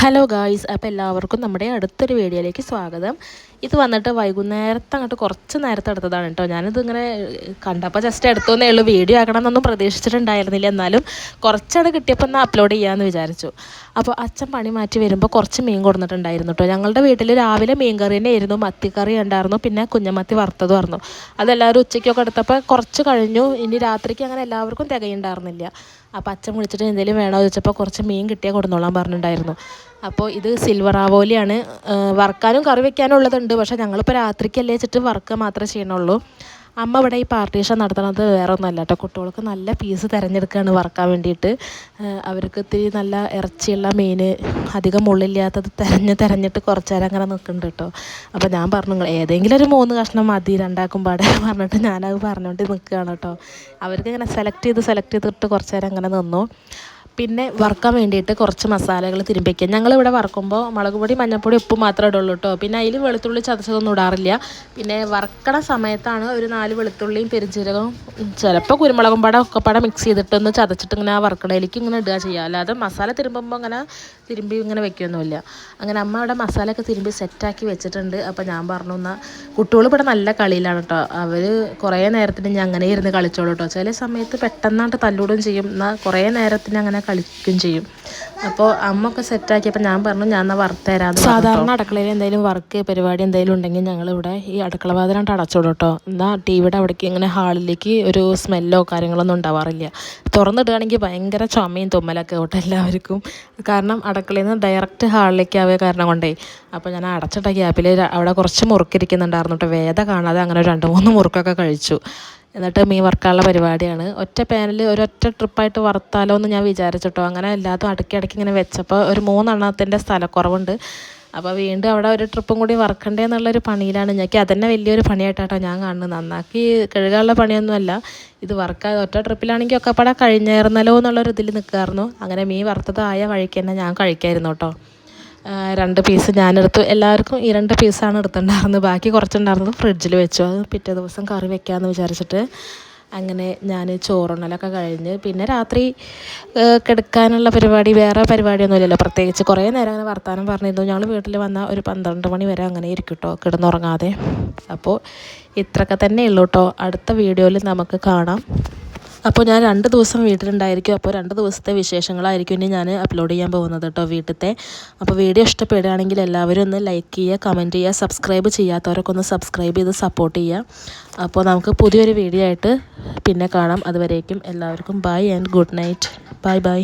Hello guys അപ്പോൾ എല്ലാവർക്കും നമ്മുടെ അടുത്തൊരു വീഡിയോയിലേക്ക് സ്വാഗതം. ഇത് വന്നിട്ട് വൈകുന്നേരത്തെ അങ്ങോട്ട് കുറച്ച് നേരത്തെ എടുത്തതാണ് കേട്ടോ. ഞാനിത് ഇങ്ങനെ കണ്ടപ്പോൾ ജസ്റ്റ് എടുത്തോന്നേ ഉള്ളൂ. വീഡിയോ ആക്കണമെന്നൊന്നും പ്രതീക്ഷിച്ചിട്ടുണ്ടായിരുന്നില്ല. എന്നാലും കുറച്ചാണ് കിട്ടിയപ്പോൾ ഒന്ന് അപ്ലോഡ് ചെയ്യാമെന്ന് വിചാരിച്ചു. അപ്പോൾ അച്ഛൻ പണി മാറ്റി വരുമ്പോൾ കുറച്ച് മീൻ കൊടുത്തിട്ടുണ്ടായിരുന്നു കേട്ടോ. ഞങ്ങളുടെ വീട്ടിൽ രാവിലെ മീൻ കറി തന്നെ ആയിരുന്നു മത്തിക്കറി ഉണ്ടായിരുന്നു. പിന്നെ കുഞ്ഞമത്തി വറുത്തതുമായിരുന്നു അതെല്ലാവരും ഉച്ചയ്ക്കൊക്കെ എടുത്തപ്പോൾ കുറച്ച് കഴിഞ്ഞു. ഇനി രാത്രിക്ക് അങ്ങനെ എല്ലാവർക്കും തികയുണ്ടായിരുന്നില്ല. അപ്പോൾ അച്ഛൻ വിളിച്ചിട്ട് എന്തെങ്കിലും വേണോ ചോദിച്ചപ്പോൾ കുറച്ച് മീൻ കിട്ടിയാൽ കൊടുന്നോളാൻ പറഞ്ഞിട്ടുണ്ടായിരുന്നു. അപ്പോൾ ഇത് സിൽവർ ആവോലിയാണ്. വറുക്കാനും കറി വെക്കാനും ഉള്ളതുണ്ട് പക്ഷേ ഞങ്ങളിപ്പോൾ രാത്രിക്കല്ലേ വെച്ചിട്ട് വർക്ക് മാത്രമേ ചെയ്യണുള്ളൂ. അമ്മ ഇവിടെ ഈ പാർട്ടീഷൻ നടത്തുന്നത് വേറെ ഒന്നുമല്ല കേട്ടോ. കുട്ടികൾക്ക് നല്ല പീസ് തിരഞ്ഞെടുക്കുകയാണ് വറക്കാൻ വേണ്ടിയിട്ട്. അവർക്ക് ഇത്തിരി നല്ല ഇറച്ചിയുള്ള മീൻ അധികം മുള്ളില്ലാത്തത് തിരഞ്ഞ് തിരഞ്ഞിട്ട് കുറച്ച് നേരം അങ്ങനെ നിൽക്കുന്നുണ്ട് കേട്ടോ. അപ്പോൾ ഞാൻ പറഞ്ഞു നിങ്ങൾ ഏതെങ്കിലും ഒരു മൂന്ന് കഷ്ണം മതി രണ്ടാക്കും പാടെ പറഞ്ഞിട്ട് ഞാനത് പറഞ്ഞുകൊണ്ട് നിൽക്കുകയാണ് കേട്ടോ. അവർക്ക് ഇങ്ങനെ സെലക്ട് ചെയ്ത് സെലക്ട് ചെയ്തിട്ട് കുറച്ച് നേരം അങ്ങനെ നിന്നു. പിന്നെ വറുക്കാൻ വേണ്ടിയിട്ട് കുറച്ച് മസാലകൾ തിരുമ്പിക്കുക. ഞങ്ങളിവിടെ വറുക്കുമ്പോൾ മുളക് പൊടി മഞ്ഞൾപ്പൊടി ഉപ്പ് മാത്രമേ ഇടുള്ളൂ കേട്ടോ. പിന്നെ അതിൽ വെളുത്തുള്ളി ചതച്ചതൊന്നും ഇടാറില്ല. പിന്നെ വറുക്കണ സമയത്താണ് ഒരു നാല് വെളുത്തുള്ളിയും പെരുജീരകവും ചിലപ്പോൾ കുരുമുളകും പടം ഒക്കെ പടം മിക്സ് ചെയ്തിട്ടൊന്ന് ചതച്ചിട്ട് ഇങ്ങനെ ആ വറുക്കണയിലേക്ക് ഇങ്ങനെ ഇടുക ചെയ്യുക. അല്ലാതെ മസാല തിരുമ്പുമ്പോൾ അങ്ങനെ തിരുമ്പി ഇങ്ങനെ വെക്കുകയൊന്നുമില്ല അങ്ങനെ അമ്മ അവിടെ മസാലയൊക്കെ തിരുമ്പി സെറ്റാക്കി വെച്ചിട്ടുണ്ട്. അപ്പോൾ ഞാൻ പറഞ്ഞു എന്നാൽ കുട്ടികൾ ഇവിടെ നല്ല കളിയിലാണ് കേട്ടോ. അവർ കുറേ നേരത്തിന് ഞാൻ അങ്ങനെ ഇരുന്ന് കളിച്ചോളൂ കേട്ടോ. ചില സമയത്ത് പെട്ടെന്നായിട്ട് തല്ലൂടും ചെയ്യും. എന്നാൽ കുറേ നേരത്തിന് അങ്ങനെ കളിക്കുകയും ചെയ്യും. അപ്പോൾ അമ്മ ഒക്കെ സെറ്റാക്കിയപ്പോൾ ഞാൻ പറഞ്ഞു ഞാൻ എന്നാൽ വറുത്ത് തരാം. സാധാരണ അടുക്കളയിൽ എന്തെങ്കിലും വർക്ക് പരിപാടി എന്തെങ്കിലും ഉണ്ടെങ്കിൽ ഞങ്ങളിവിടെ ഈ അടുക്കള വാതിലാണ്ട് അടച്ചോളൂ കേട്ടോ എന്നാൽ ടി വിയുടെ അവിടേക്ക് ഇങ്ങനെ ഹാളിലേക്ക് ഒരു സ്മെല്ലോ കാര്യങ്ങളൊന്നും ഉണ്ടാവാറില്ല. തുറന്നിടുകയാണെങ്കിൽ ഭയങ്കര ചുമയും തുമ്മലൊക്കെ കേട്ടോ എല്ലാവർക്കും. കാരണം അടുക്കളയിൽ നിന്ന് ഡയറക്റ്റ് ഹാളിലേക്ക് ആവുക കാരണം കൊണ്ടേ. അപ്പോൾ ഞാൻ അടച്ചിട്ട ഗ്യാപ്പിൽ അവിടെ കുറച്ച് മുറുക്കിരിക്കുന്നുണ്ടായിരുന്നു കേട്ടോ വേദ കാണാതെ അങ്ങനെ രണ്ട് മൂന്ന് മുറുക്കൊക്കെ കഴിച്ചു. എന്നിട്ട് മീൻ വറുക്കാനുള്ള പരിപാടിയാണ്. ഒറ്റ പാനിൽ ഒരൊറ്റ ട്രിപ്പായിട്ട് വറുത്താലോ എന്ന് ഞാൻ വിചാരിച്ചിട്ടോ. അങ്ങനെ എല്ലാതും അടുക്കി അടുക്കി ഇങ്ങനെ വെച്ചപ്പോൾ ഒരു മൂന്നെണ്ണത്തിന്റെ സ്ഥലക്കുറവുണ്ട്. അപ്പോൾ വീണ്ടും അവിടെ ഒരു ട്രിപ്പും കൂടി വറക്കണ്ടേ എന്നുള്ളൊരു പണിയിലാണ് ഞങ്ങൾക്ക് അതന്നെ വലിയൊരു പണിയായിട്ടാട്ടോ ഞാൻ കാണുന്നത്. നന്നാക്കി കഴുകാനുള്ള പണിയൊന്നുമല്ല. ഇത് വറുക്കാതെ ഒറ്റ ട്രിപ്പിലാണെങ്കിൽ ഒക്കെ പടം കഴിഞ്ഞായിരുന്നല്ലോ എന്നുള്ളൊരു ഇതിൽ നിൽക്കായിരുന്നു. അങ്ങനെ മീൻ വറുത്തതായ വഴിക്ക് തന്നെ ഞാൻ കഴിക്കായിരുന്നു കേട്ടോ. രണ്ട് പീസ് ഞാനെടുത്തു. എല്ലാവർക്കും ഈ രണ്ട് പീസാണ് എടുത്തിട്ടുണ്ടായിരുന്നത്. ബാക്കി കുറച്ചുണ്ടായിരുന്നത് ഫ്രിഡ്ജിൽ വെച്ചു. അത് പിറ്റേ ദിവസം കറി വെക്കാമെന്ന് വിചാരിച്ചിട്ട് അങ്ങനെ ഞാൻ ചോറുണ്ണലൊക്കെ കഴിഞ്ഞ്. പിന്നെ രാത്രി കിടക്കാനുള്ള പരിപാടി വേറെ പരിപാടിയൊന്നുമില്ലല്ലോ. പ്രത്യേകിച്ച് കുറേ നേരം അങ്ങനെ വർത്തമാനം പറഞ്ഞിരുന്നു. ഞങ്ങൾ വീട്ടിൽ വന്ന ഒരു പന്ത്രണ്ട് മണി വരെ അങ്ങനെ ഇരിക്കും കേട്ടോ കിടന്നുറങ്ങാതെ. അപ്പോൾ ഇത്രയൊക്കെ തന്നെ ഉള്ളൂ കേട്ടോ അടുത്ത വീഡിയോയിൽ നമുക്ക് കാണാം. അപ്പോൾ ഞാൻ രണ്ട് ദിവസം വീട്ടിലുണ്ടായിരിക്കും. അപ്പോൾ രണ്ട് ദിവസത്തെ വിശേഷങ്ങളായിരിക്കും ഇനി ഞാൻ അപ്ലോഡ് ചെയ്യാൻ പോകുന്നത് കേട്ടോ വീട്ടിലത്തെ. അപ്പോൾ വീഡിയോ ഇഷ്ടപ്പെടുകയാണെങ്കിൽ എല്ലാവരും ഒന്ന് ലൈക്ക് ചെയ്യുക കമന്റ് ചെയ്യുക സബ്സ്ക്രൈബ് ചെയ്യാത്തവരൊക്കെ ഒന്ന് സബ്സ്ക്രൈബ് ചെയ്ത് സപ്പോർട്ട് ചെയ്യുക. അപ്പോൾ നമുക്ക് പുതിയൊരു വീഡിയോ ആയിട്ട് പിന്നെ കാണാം. അതുവരേക്കും എല്ലാവർക്കും bye and good night bye bye